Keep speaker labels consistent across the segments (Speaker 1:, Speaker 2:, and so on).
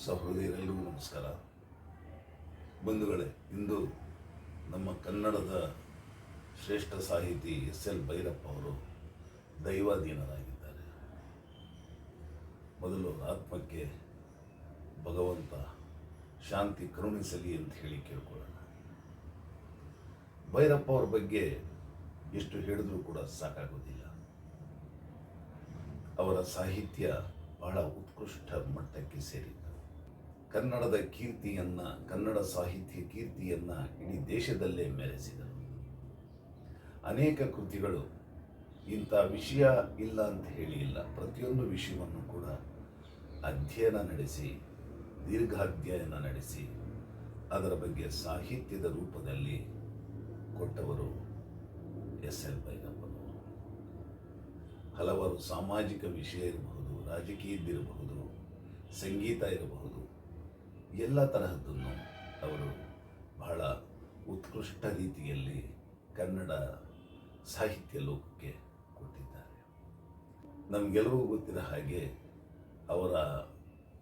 Speaker 1: ಸಹೃದಯರೆಲ್ಲರಿಗೂ ನಮಸ್ಕಾರ. ಬಂಧುಗಳೇ, ಇಂದು ನಮ್ಮ ಕನ್ನಡದ ಶ್ರೇಷ್ಠ ಸಾಹಿತಿ ಎಸ್ ಎಲ್ ಭೈರಪ್ಪ ಅವರು ದೈವಾಧೀನರಾಗಿದ್ದಾರೆ. ಮೊದಲು ಆತ್ಮಕ್ಕೆ ಭಗವಂತ ಶಾಂತಿ ಕರುಣಿಸಲಿ ಅಂತ ಹೇಳಿ ಕೇಳ್ಕೊಳ್ಳೋಣ. ಭೈರಪ್ಪ ಅವ್ರ ಬಗ್ಗೆ ಎಷ್ಟು ಹೇಳಿದ್ರೂ ಕೂಡ ಸಾಕಾಗೋದಿಲ್ಲ. ಅವರ ಸಾಹಿತ್ಯ ಬಹಳ ಉತ್ಕೃಷ್ಟ ಮಟ್ಟಕ್ಕೆ ಸೇರಿದ್ದು ಕನ್ನಡದ ಕೀರ್ತಿಯನ್ನ, ಕನ್ನಡ ಸಾಹಿತ್ಯ ಕೀರ್ತಿಯನ್ನ ಇಡೀ ದೇಶದಲ್ಲೇ ಮೆರೆಸಿದರು. ಅನೇಕ ಕೃತಿಗಳು ಇಂಥ ವಿಷಯ ಇಲ್ಲ ಅಂತ ಹೇಳಿ ಇಲ್ಲ, ಪ್ರತಿಯೊಂದು ವಿಷಯವನ್ನು ಕೂಡ ಅಧ್ಯಯನ ನಡೆಸಿ, ದೀರ್ಘಾಧ್ಯಯನ ನಡೆಸಿ, ಅದರ ಬಗ್ಗೆ ಸಾಹಿತ್ಯದ ರೂಪದಲ್ಲಿ ಕೊಟ್ಟವರು ಎಸ್ ಎಲ್ ಭೈರಪ್ಪನವರು ಹಲವಾರು ಸಾಮಾಜಿಕ ವಿಷಯ ಇರಬಹುದು, ರಾಜಕೀಯದ್ದಿರಬಹುದು, ಸಂಗೀತ ಇರಬಹುದು ಎಲ್ಲ ತರಹದ್ದನ್ನು ಅವರು ಬಹಳ ಉತ್ಕೃಷ್ಟ ರೀತಿಯಲ್ಲಿ ಕನ್ನಡ ಸಾಹಿತ್ಯ ಲೋಕಕ್ಕೆ ಕೊಟ್ಟಿದ್ದಾರೆ. ನಮಗೆಲ್ಲರಿಗೂ ಗೊತ್ತಿರೋ ಹಾಗೆ ಅವರ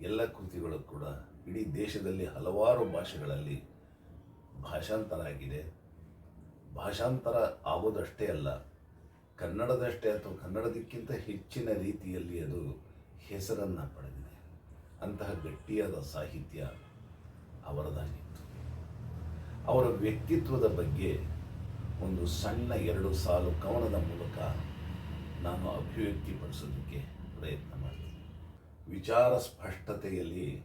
Speaker 1: ಎಲ್ಲ ಕೃತಿಗಳು ಕೂಡ ಇಡೀ ದೇಶದಲ್ಲಿ ಹಲವಾರು ಭಾಷೆಗಳಲ್ಲಿ ಭಾಷಾಂತರ ಆಗಿದೆ ಭಾಷಾಂತರ ಆಗೋದಷ್ಟೇ ಅಲ್ಲ, ಕನ್ನಡದಷ್ಟೇ ಅಥವಾ ಕನ್ನಡದಕ್ಕಿಂತ ಹೆಚ್ಚಿನ ರೀತಿಯಲ್ಲಿ ಅದು ಹೆಸರನ್ನು ಪಡೆದಿದೆ. ಅಂತಹ ಗಟ್ಟಿಯಾದ ಸಾಹಿತ್ಯ ಅವರದಾಗಿತ್ತು. ಅವರ ವ್ಯಕ್ತಿತ್ವದ ಬಗ್ಗೆ ಒಂದು ಸಣ್ಣ ಎರಡು ಸಾಲು ಕವನದ ಮೂಲಕ ನಾನು ಅಭಿವ್ಯಕ್ತಿಪಡಿಸೋದಕ್ಕೆ ಪ್ರಯತ್ನ ಮಾಡಿದೆ ವಿಚಾರ ಸ್ಪಷ್ಟತೆಯಲ್ಲಿ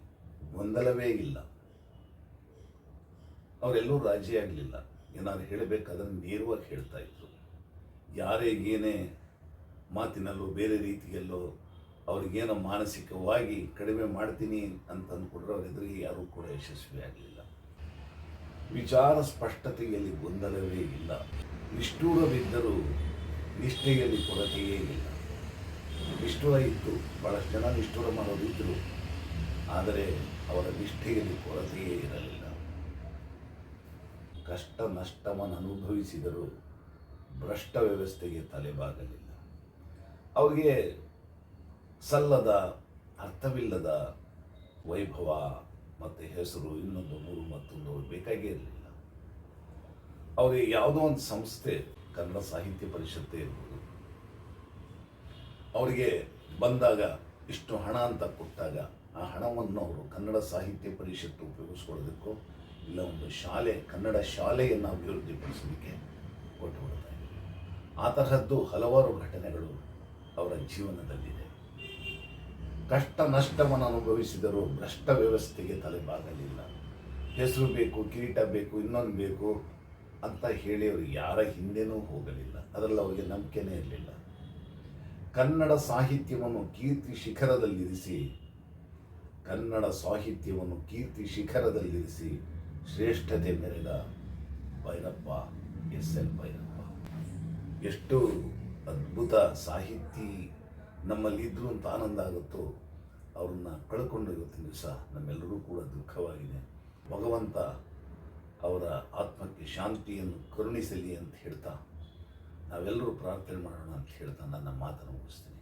Speaker 1: ಗೊಂದಲವೇ ಇಲ್ಲ. ಅವರೆಲ್ಲೂ ರಾಜಿ ಆಗಲಿಲ್ಲ. ಏನಾದ್ರು ಹೇಳಬೇಕಾದ್ರೆ ನೇರವಾಗಿ ಹೇಳ್ತಾ ಇದ್ರು. ಯಾರೇ ಏನೇ ಮಾತಿನಲ್ಲೋ ಬೇರೆ ರೀತಿಯಲ್ಲೋ ಅವ್ರಿಗೇನೋ ಮಾನಸಿಕವಾಗಿ ಕಡಿಮೆ ಮಾಡ್ತೀನಿ ಅಂತ ಅಂದ್ಕೊಂಡ್ರೆ ಅವ್ರ ಎದುರಿಗೆ ಯಾರೂ ಕೂಡ ಯಶಸ್ವಿ ಆಗಲಿಲ್ಲ. ವಿಚಾರ ಸ್ಪಷ್ಟತೆಯಲ್ಲಿ ಗೊಂದಲವೇ ಇಲ್ಲ. ನಿಷ್ಠೂರವಿದ್ದರೂ ನಿಷ್ಠೆಯಲ್ಲಿ ಕೊರತೆಯೇ ಇಲ್ಲ. ನಿಷ್ಠುರ ಇತ್ತು ಭಾಳಷ್ಟು ಜನ ನಿಷ್ಠುರ ಮಾಡೋದಿದ್ದರು ಆದರೆ ಅವರ ನಿಷ್ಠೆಯಲ್ಲಿ ಕೊರತೆಯೇ ಇರಲಿಲ್ಲ. ಕಷ್ಟ ನಷ್ಟವನ್ನು ಅನುಭವಿಸಿದರೂ ಭ್ರಷ್ಟ ವ್ಯವಸ್ಥೆಗೆ ತಲೆಬಾಗಲಿಲ್ಲ. ಅವರಿಗೆ ಸಲ್ಲದ, ಅರ್ಥವಿಲ್ಲದ ವೈಭವ ಮತ್ತು ಹೆಸರು ಇನ್ನೊಂದು ಮೂರು ಮತ್ತೊಂದು ಬೇಕಾಗೇ ಇರಲಿಲ್ಲ. ಅವರಿಗೆ ಯಾವುದೋ ಒಂದು ಸಂಸ್ಥೆ, ಕನ್ನಡ ಸಾಹಿತ್ಯ ಪರಿಷತ್ತೇ ಇರ್ಬೋದು. ಅವರಿಗೆ ಬಂದಾಗ ಇಷ್ಟು ಹಣ ಅಂತ ಕೊಟ್ಟಾಗ ಆ ಹಣವನ್ನು ಅವರು ಕನ್ನಡ ಸಾಹಿತ್ಯ ಪರಿಷತ್ತು ಉಪಯೋಗಿಸ್ಕೊಳ್ಳೋದಕ್ಕೋ, ಇಲ್ಲ ಒಂದು ಶಾಲೆ, ಕನ್ನಡ ಶಾಲೆಯನ್ನು ಅಭಿವೃದ್ಧಿಪಡಿಸಲಿಕ್ಕೆ ಕೊಟ್ಟು ಬಿಡ್ತಾ ಆ ತರಹದ್ದು ಹಲವಾರು ಘಟನೆಗಳು ಅವರ ಜೀವನದಲ್ಲಿದೆ. ಕಷ್ಟ ನಷ್ಟವನ್ನು ಅನುಭವಿಸಿದರೂ ಭ್ರಷ್ಟ ವ್ಯವಸ್ಥೆಗೆ ತಲೆಬಾಗಲಿಲ್ಲ. ಹೆಸರು ಬೇಕು, ಕಿರೀಟ ಬೇಕು, ಇನ್ನೊಂದು ಬೇಕು ಅಂತ ಹೇಳಿ ಅವರು ಯಾರ ಹಿಂದೆನೂ ಹೋಗಲಿಲ್ಲ. ಅದರಲ್ಲಿ ಅವರಿಗೆ ನಂಬಿಕೆನೇ ಇರಲಿಲ್ಲ. ಕನ್ನಡ ಸಾಹಿತ್ಯವನ್ನು ಕೀರ್ತಿ ಶಿಖರದಲ್ಲಿರಿಸಿ, ಕನ್ನಡ ಸಾಹಿತ್ಯವನ್ನು ಕೀರ್ತಿ ಶಿಖರದಲ್ಲಿರಿಸಿ ಶ್ರೇಷ್ಠತೆ ಮೆರೆದ ಭೈರಪ್ಪ, ಎಸ್ ಎಲ್ ಭೈರಪ್ಪ. ಎಷ್ಟು ಅದ್ಭುತ ಸಾಹಿತಿ ನಮ್ಮಲ್ಲಿದ್ದರು ಅಂತ ಆನಂದ ಆಗುತ್ತೋ, ಅವ್ರನ್ನ ಕಳ್ಕೊಂಡು ಇವತ್ತಿನ ದಿವಸ ನಮ್ಮೆಲ್ಲರೂ ಕೂಡ ದುಃಖವಾಗಿದೆ. ಭಗವಂತ ಅವರ ಆತ್ಮಕ್ಕೆ ಶಾಂತಿಯನ್ನು ಕರುಣಿಸಲಿ ಅಂತ ಹೇಳ್ತಾ ನಾವೆಲ್ಲರೂ ಪ್ರಾರ್ಥನೆ ಮಾಡೋಣ ಅಂತ ಹೇಳ್ತಾ ನನ್ನ ಮಾತನ್ನು ಮುಗಿಸ್ತೀನಿ.